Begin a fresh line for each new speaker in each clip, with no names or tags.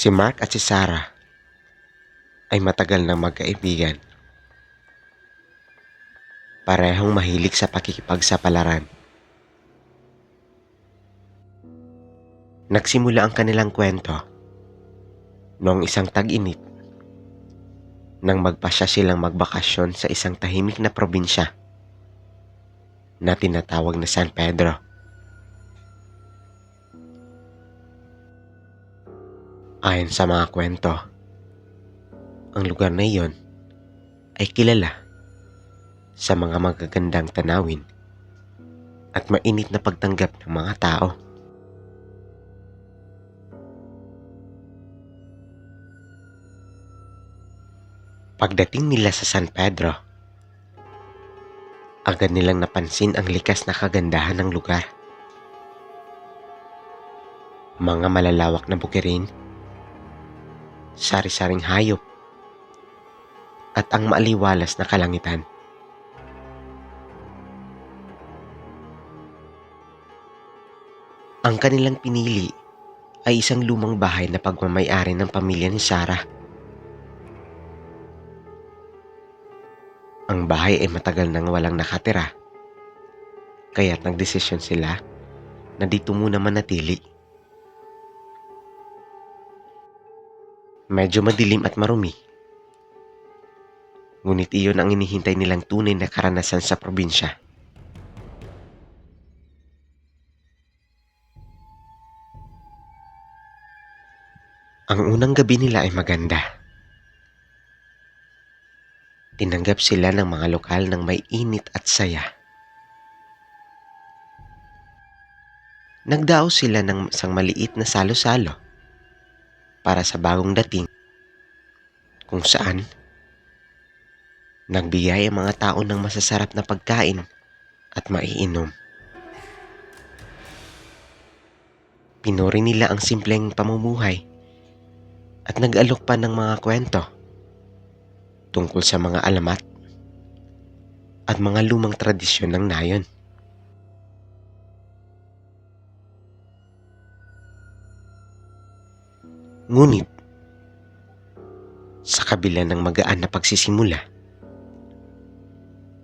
Si Mark at si Sarah ay matagal na magkaibigan. Parehong mahilig sa pakikipagsapalaran. Nagsimula ang kanilang kwento noong isang tag-init nang magpasya silang magbakasyon sa isang tahimik na probinsya na tinatawag na San Pedro. Ayon sa mga kwento, ang lugar na iyon ay kilala sa mga magagandang tanawin at mainit na pagtanggap ng mga tao. Pagdating nila sa San Pedro, agad nilang napansin ang likas na kagandahan ng lugar. Mga malalawak na bukirin, sari-saring hayop, at ang maaliwalas na kalangitan. Ang kanilang pinili ay isang lumang bahay na pagmamayari ng pamilya ni Sarah. Ang bahay ay matagal nang walang nakatira. Kaya't nagdesisyon sila na dito muna manatili. Medyo madilim at marumi. Ngunit iyon ang inihintay nilang tunay na karanasan sa probinsya. Ang unang gabi nila ay maganda. Tinanggap sila ng mga lokal ng may init at saya. Nagdao sila ng isang maliit na salo-salo para sa bagong dating kung saan nagbigay ang mga tao ng masasarap na pagkain at maiinom. Pinuri nila ang simpleng pamumuhay at nag-alok pa ng mga kwento tungkol sa mga alamat at mga lumang tradisyon ng nayon. Ngunit, sa kabila ng magaan na pagsisimula,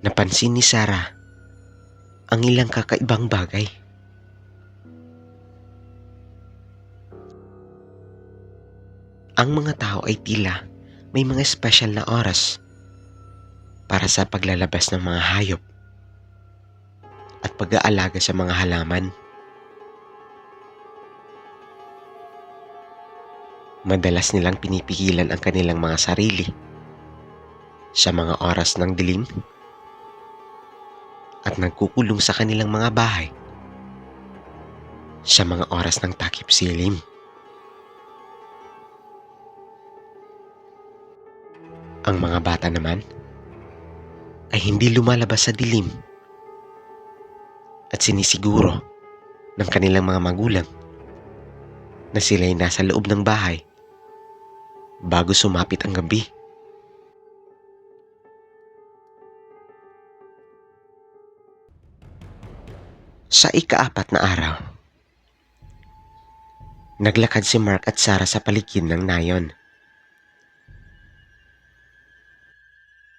napansin ni Sarah ang ilang kakaibang bagay. Ang mga tao ay tila may mga special na oras para sa paglalabas ng mga hayop at pag-aalaga sa mga halaman. Madalas nilang pinipigilan ang kanilang mga sarili. Sa mga oras ng dilim at nagkukulong sa kanilang mga bahay. Sa mga oras ng takip silim. Ang mga bata naman ay hindi lumalabas sa dilim at sinisiguro ng kanilang mga magulang na sila ay nasa loob ng bahay bago sumapit ang gabi. Sa ikaapat na araw, naglakad si Mark at Sarah sa paligid ng nayon.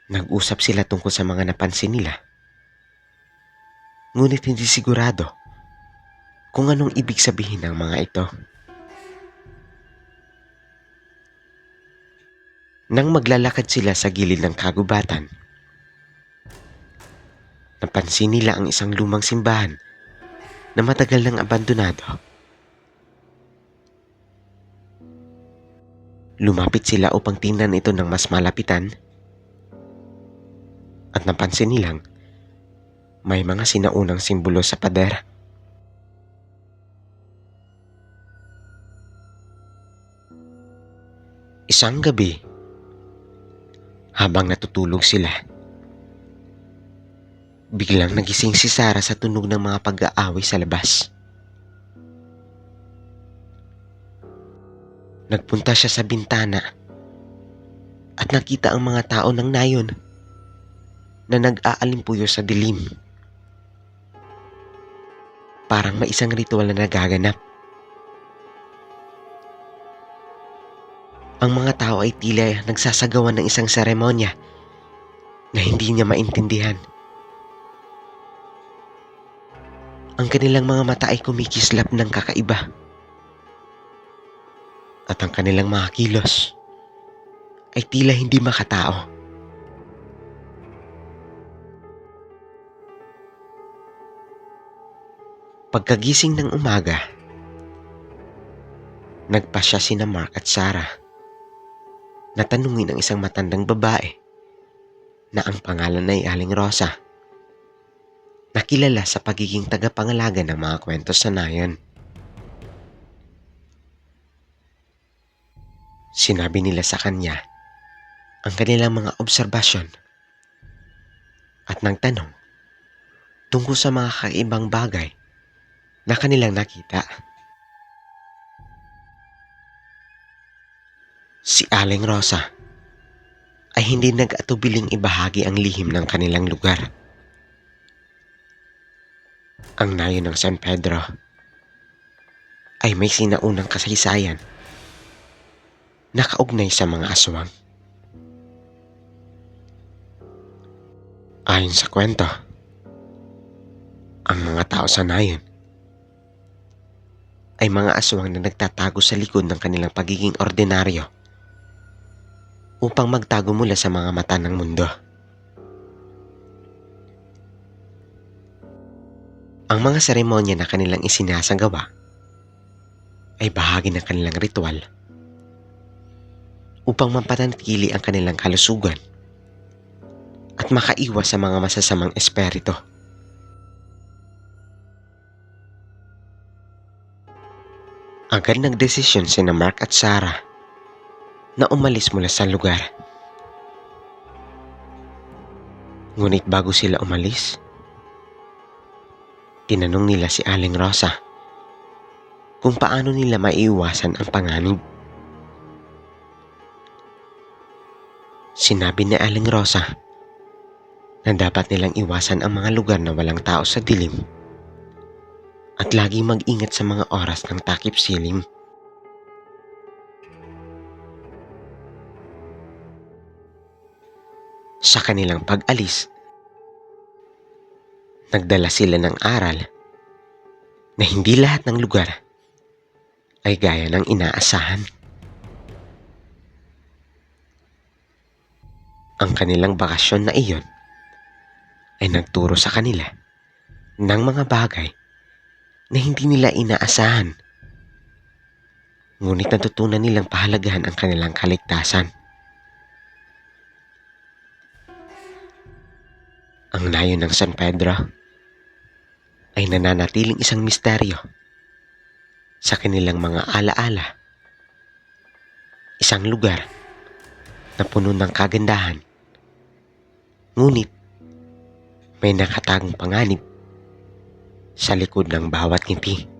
Nag-usap sila tungkol sa mga napansin nila. Ngunit hindi sigurado kung anong ibig sabihin ng mga ito. Nang maglalakad sila sa gilid ng kagubatan, napansin nila ang isang lumang simbahan na matagal nang abandonado. Lumapit sila upang tingnan ito ng mas malapitan at napansin nilang may mga sinaunang simbolo sa pader. Isang gabi, habang natutulog sila, biglang nagising si Sarah sa tunog ng mga pag-aaway sa labas. Nagpunta siya sa bintana at nakita ang mga tao ng nayon na nag-aalimpuyo sa dilim. Parang may isang ritual na nagaganap. Ang mga tao ay tila nagsasagawa ng isang seremonya na hindi niya maintindihan. Ang kanilang mga mata ay kumikislap ng kakaiba. At ang kanilang mga kilos ay tila hindi makatao. Pagkagising ng umaga, nagpa siya sina Mark at Sarah na tanungin ang isang matandang babae na ang pangalan ay Aling Rosa na kilala sa pagiging tagapangalaga ng mga kwento sa nayon. Sinabi nila sa kanya ang kanilang mga obserbasyon at nagtanong tungkol sa mga kaibang bagay na kanilang nakita. Si Aling Rosa ay hindi nag-atubiling ibahagi ang lihim ng kanilang lugar. Ang nayon ng San Pedro ay may sinaunang kasaysayan na kaugnay sa mga aswang. Ayon sa kwento, ang mga tao sa nayon ay mga aswang na nagtatago sa likod ng kanilang pagiging ordinaryo upang magtago mula sa mga mata ng mundo. Ang mga seremonya na kanilang isinasagawa ay bahagi ng kanilang ritual upang mapanatili ang kanilang kalusugan at makaiwas sa mga masasamang espiritu. Agad nagdesisyon sina Mark at Sarah na umalis mula sa lugar. Ngunit bago sila umalis, tinanong nila si Aling Rosa kung paano nila maiiwasan ang panganib. Sinabi ni Aling Rosa na dapat nilang iwasan ang mga lugar na walang tao sa dilim at laging mag-ingat sa mga oras ng takip silim. Sa kanilang pag-alis, nagdala sila ng aral na hindi lahat ng lugar ay gaya ng inaasahan. Ang kanilang bakasyon na iyon ay nagturo sa kanila ng mga bagay na hindi nila inaasahan. Ngunit natutunan nilang pahalagahan ang kanilang kaligtasan. Ang nayon ng San Pedro ay nananatiling isang misteryo sa kanilang mga alaala. Isang lugar na puno ng kagandahan. Ngunit may nakatagong panganib sa likod ng bawat ngiti.